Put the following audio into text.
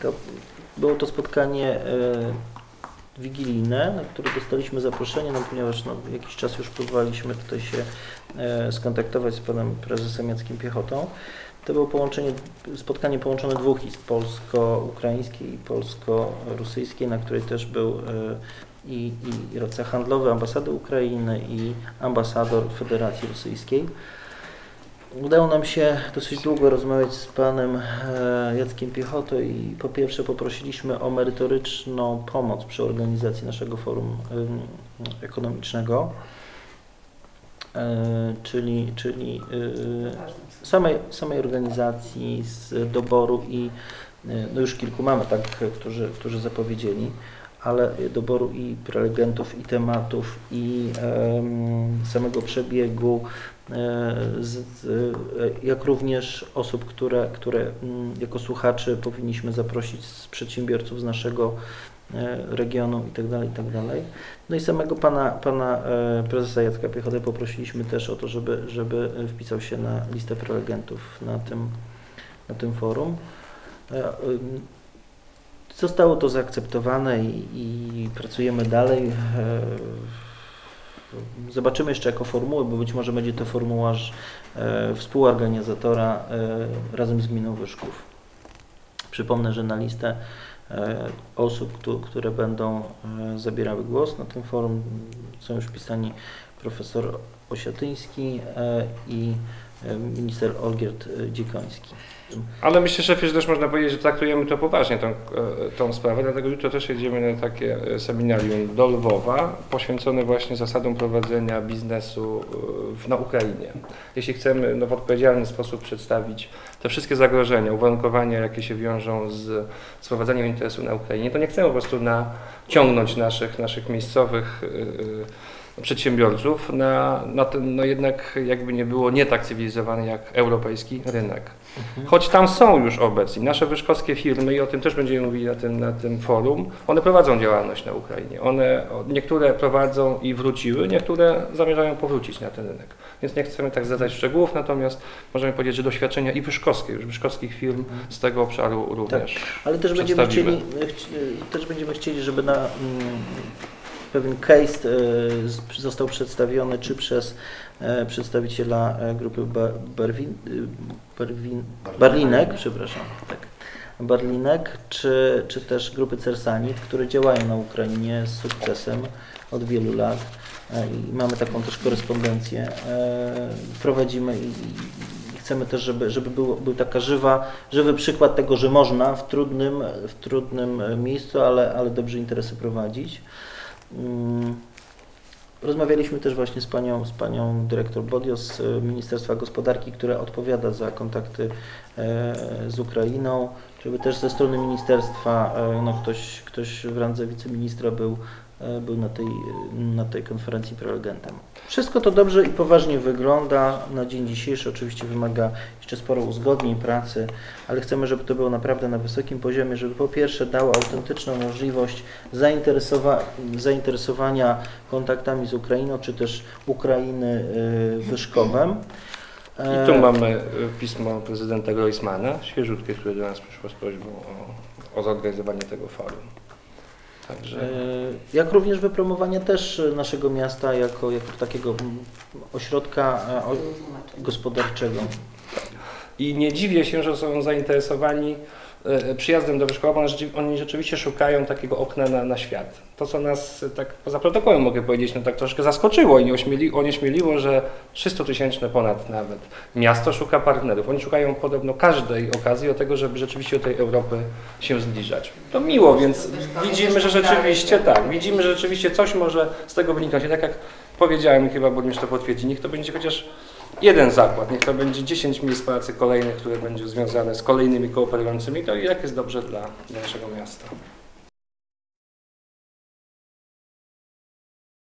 To było to spotkanie e, wigilijne, na które dostaliśmy zaproszenie, no, ponieważ no, jakiś czas już próbowaliśmy tutaj się e, skontaktować z panem prezesem Jackiem Piechotą. To było połączenie, spotkanie połączone dwóch izb, polsko-ukraińskiej i polsko-rosyjskiej, na której też był e, i, i radca handlowy ambasady Ukrainy i ambasador Federacji Rosyjskiej. Udało nam się dosyć długo rozmawiać z panem e, Jackiem Piechotą i po pierwsze poprosiliśmy o merytoryczną pomoc przy organizacji naszego forum em, ekonomicznego, e, czyli, czyli e, samej, samej organizacji, z doboru i e, no już kilku mamy, tak, którzy, którzy zapowiedzieli, ale doboru i prelegentów, i tematów, i samego przebiegu, e, z, jak również osób, które, które mm, jako słuchaczy powinniśmy zaprosić z przedsiębiorców z naszego e, regionu itd. itd. No i samego pana, pana e, prezesa Jacka Piechotę poprosiliśmy też o to, żeby, żeby wpisał się na listę prelegentów na tym, na tym forum. Zostało to zaakceptowane i, i pracujemy dalej. E, Zobaczymy jeszcze jako formułę, bo być może będzie to formularz e, współorganizatora e, razem z Gminą Wyszków. Przypomnę, że na listę osób, któ- które będą zabierały głos na tym forum są już wpisani profesor Osiatyński e, i e, minister Olgierd e, Dziekoński. Ale myślę, że też można powiedzieć, że traktujemy to poważnie, tą, tą sprawę, dlatego jutro też jedziemy na takie seminarium do Lwowa, poświęcone właśnie zasadom prowadzenia biznesu w- na Ukrainie. Jeśli chcemy no, w odpowiedzialny sposób przedstawić te wszystkie zagrożenia, uwarunkowania, jakie się wiążą z, z prowadzeniem interesu na Ukrainie, to nie chcemy po prostu naciągnąć naszych, naszych miejscowych e, przedsiębiorców na, na ten, no jednak jakby nie było, nie tak cywilizowany jak europejski rynek. Choć tam są już obecni nasze wyszkowskie firmy i o tym też będziemy mówili na tym, na tym forum, one prowadzą działalność na Ukrainie. One, niektóre prowadzą i wróciły, niektóre zamierzają powrócić na ten rynek. Więc nie chcemy tak zadać szczegółów, natomiast możemy powiedzieć, że doświadczenia i wyszkowskie, już wyszkowskich firm z tego obszaru również. Ale też będziemy, chcieli, chci- też będziemy chcieli, żeby na mm, pewien case e, został przedstawiony czy przez e, przedstawiciela e, grupy y, Barwin, Barlinek, przepraszam, tak, Barlinek, czy, czy też grupy Cersanit, które działają na Ukrainie z sukcesem od wielu lat. I mamy taką też korespondencję. Prowadzimy i, chcemy też, żeby, żeby było, był taka żywa, żywy przykład tego, że można w trudnym, w trudnym miejscu, ale, ale dobrze interesy prowadzić. Mm, Rozmawialiśmy też właśnie z panią, z panią dyrektor Bodio z e, Ministerstwa Gospodarki, która odpowiada za kontakty e, z Ukrainą, żeby też ze strony ministerstwa e, no, ktoś, ktoś w randze wiceministra był, e, był na tej, na tej konferencji prelegentem. Wszystko to dobrze i poważnie wygląda na dzień dzisiejszy. Oczywiście wymaga jeszcze sporo uzgodnień, pracy, ale chcemy, żeby to było naprawdę na wysokim poziomie, żeby po pierwsze dało autentyczną możliwość zainteresowa zainteresowania kontaktami z Ukrainą, czy też Ukrainy y, Wyszkowem. I tu mamy e, pismo prezydenta Groismana, świeżutkie, które do nas przyszło z prośbą o, o zorganizowanie tego forum. Także E, Jak również wypromowanie też naszego miasta jako, jako takiego ośrodka e, gospodarczego. I nie dziwię się, że są zainteresowani e, przyjazdem do Wyszkowa, bo oni rzeczy- oni rzeczywiście szukają takiego okna na, na świat. To, co nas e, tak poza protokołem mogę powiedzieć, no tak troszkę zaskoczyło i ośmieli, onieśmieliło, że 300 tysięczne ponad nawet miasto szuka partnerów. Oni szukają podobno każdej okazji do tego, żeby rzeczywiście do tej Europy się zbliżać. To miło, więc widzimy, że rzeczywiście tak, widzimy, że rzeczywiście coś może z tego wyniknąć. I tak jak powiedziałem, chyba burmistrz to potwierdzi, niech to będzie chociaż jeden zakład, niech to będzie 10 miejsc pracy kolejnych, które będzie związane z kolejnymi kooperującymi, to i jak jest dobrze dla, dla naszego miasta.